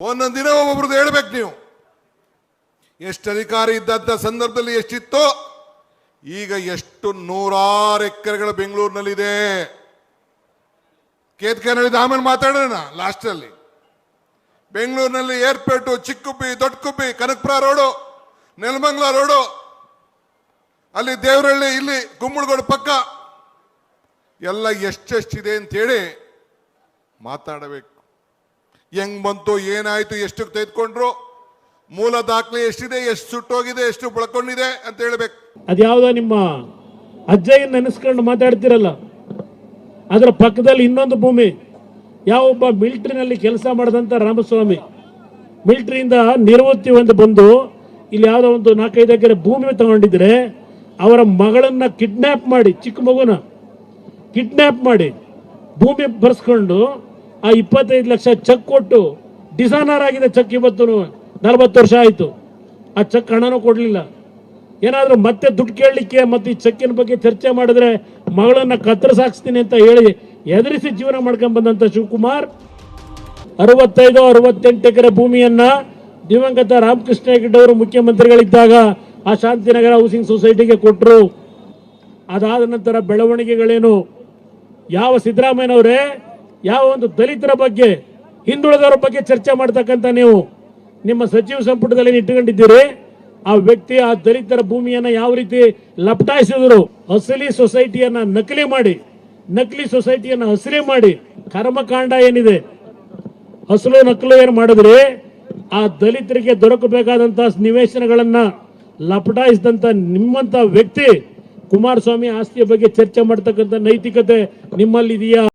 ಒಂದೊಂದು ದಿನ ಒಬ್ಬೊಬ್ರದ್ದು ಹೇಳ್ಬೇಕು ನೀವು. ಎಷ್ಟು ಅಧಿಕಾರಿ ಇದ್ದಂಥ ಸಂದರ್ಭದಲ್ಲಿ ಎಷ್ಟಿತ್ತೋ, ಈಗ ಎಷ್ಟು ನೂರಾರು ಎಕರೆಗಳು ಬೆಂಗಳೂರಿನಲ್ಲಿದೆ. ಕೇತ್ಕನಲ್ಲಿದೆ ಆಮೇಲೆ ಮಾತಾಡೋಣ ಲಾಸ್ಟಲ್ಲಿ. ಬೆಂಗಳೂರಿನಲ್ಲಿ ಏರ್ಪೇಟು ಚಿಕ್ಕುಬ್ಬಿ ದೊಡ್ಡಕುಬ್ಬಿ ಕನಕಪುರ ರೋಡು, ನೆಲಮಂಗ್ಲ ರೋಡು, ಅಲ್ಲಿ ದೇವರಹಳ್ಳಿ, ಇಲ್ಲಿ ಗುಮ್ಮಳಗೋಡು ಪಕ್ಕ. ಎಲ್ಲ ಎಷ್ಟೆಷ್ಟಿದೆ ಅಂತೇಳಿ ಮಾತಾಡಬೇಕು. ಹೆಂಗ್ ಬಂತು, ಏನಾಯ್ತು, ಎಷ್ಟಕ್ಕೆ ತೆಗೆದುಕೊಂಡ್ರು, ಮೂಲ ದಾಖಲೆ ಎಷ್ಟಿದೆ, ಎಷ್ಟು ಸುಟ್ಟೋಗಿದೆ, ಎಷ್ಟು ಬಳಕೊಂಡಿದೆ ಅಂತ ಹೇಳ್ಬೇಕು. ಅದ್ಯಾವುದೋ ನಿಮ್ಮ ಅಜ್ಜಯ್ಯ ನೆನೆಸ್ಕೊಂಡು ಮಾತಾಡ್ತಿರಲ್ಲ, ಅದರ ಪಕ್ಕದಲ್ಲಿ ಇನ್ನೊಂದು ಭೂಮಿ ಯಾವೊಬ್ಬ ಮಿಲಿಟರಿನಲ್ಲಿ ಕೆಲಸ ಮಾಡಿದಂಥ ರಾಮಸ್ವಾಮಿ. ಮಿಲಿಟರಿಯಿಂದ ನಿವೃತ್ತಿ ಒಂದು ಬಂದು, ಇಲ್ಲಿ ಯಾವುದೋ ಒಂದು ನಾಲ್ಕೈದು ಎಕರೆ ಭೂಮಿ ತಗೊಂಡಿದ್ರೆ, ಅವರ ಮಗಳನ್ನ ಕಿಡ್ನ್ಯಾಪ್ ಮಾಡಿ, ಚಿಕ್ಕ ಮಗುನ ಕಿಡ್ನ್ಯಾಪ್ ಮಾಡಿ, ಭೂಮಿ ಬರ್ಸ್ಕೊಂಡು ಆ ಇಪ್ಪತ್ತೈದು ಲಕ್ಷ ಚೆಕ್ ಕೊಟ್ಟು ಡಿಸಾನರ್ ಆಗಿದೆ ಚೆಕ್ ಇವತ್ತು ನಲವತ್ತು ವರ್ಷ ಆಯಿತು. ಆ ಚೆಕ್ ಹಣನೂ ಕೊಡಲಿಲ್ಲ. ಏನಾದರೂ ಮತ್ತೆ ದುಡ್ಡು ಕೇಳಲಿಕ್ಕೆ ಮತ್ತು ಈ ಚೆಕ್ಕಿನ ಬಗ್ಗೆ ಚರ್ಚೆ ಮಾಡಿದ್ರೆ ಮಗಳನ್ನ ಕತ್ತರಿಸಾಕ್ಸ್ತೀನಿ ಅಂತ ಹೇಳಿ ಎದುರಿಸಿ ಜೀವನ ಮಾಡ್ಕೊಂಡ್ಬಂದಂಥ ಶಿವಕುಮಾರ್. ಅರವತ್ತೈದು, ಅರವತ್ತೆಂಟು ಎಕರೆ ಭೂಮಿಯನ್ನು ದಿವಂಗತ ರಾಮಕೃಷ್ಣ ಹೆಗ್ಗಡೆ ಅವರು ಮುಖ್ಯಮಂತ್ರಿಗಳಿದ್ದಾಗ ಆ ಶಾಂತಿನಗರ ಹೌಸಿಂಗ್ ಸೊಸೈಟಿಗೆ ಕೊಟ್ಟರು ಅದಾದ ನಂತರ ಬೆಳವಣಿಗೆಗಳೇನು? ಯಾವ ಸಿದ್ದರಾಮಯ್ಯನವರೇ? ಯಾವ ಒಂದು ದಲಿತರ ಬಗ್ಗೆ, ಹಿಂದುಳಿದವರ ಬಗ್ಗೆ ಚರ್ಚೆ ಮಾಡ್ತಕ್ಕಂಥ ನೀವು ನಿಮ್ಮ ಸಚಿವ ಸಂಪುಟದಲ್ಲಿ ಇಟ್ಟುಕೊಂಡಿದ್ದೀರಿ. ಆ ವ್ಯಕ್ತಿ ಆ ದಲಿತರ ಭೂಮಿಯನ್ನ ಯಾವ ರೀತಿ ಲಪಟಾಯಿಸಿದ್ರು ಅಸಲಿ ಸೊಸೈಟಿಯನ್ನ ನಕಲಿ ಮಾಡಿ, ನಕಲಿ ಸೊಸೈಟಿಯನ್ನ ಹಸಿರಿ ಮಾಡಿ, ಕರ್ಮಕಾಂಡ ಏನಿದೆ, ಹಸಲು ನಕಲು ಏನು ಮಾಡಿದ್ರೆ, ಆ ದಲಿತರಿಗೆ ದೊರಕಬೇಕಾದಂತಹ ನಿವೇಶನಗಳನ್ನ ಲಪಟಾಯಿಸಿದಂತ ನಿಮ್ಮಂತ ವ್ಯಕ್ತಿ ಕುಮಾರಸ್ವಾಮಿ ಆಸ್ತಿಯ ಬಗ್ಗೆ ಚರ್ಚೆ ಮಾಡ್ತಕ್ಕಂಥ ನೈತಿಕತೆ ನಿಮ್ಮಲ್ಲಿ ಇದೆಯಾ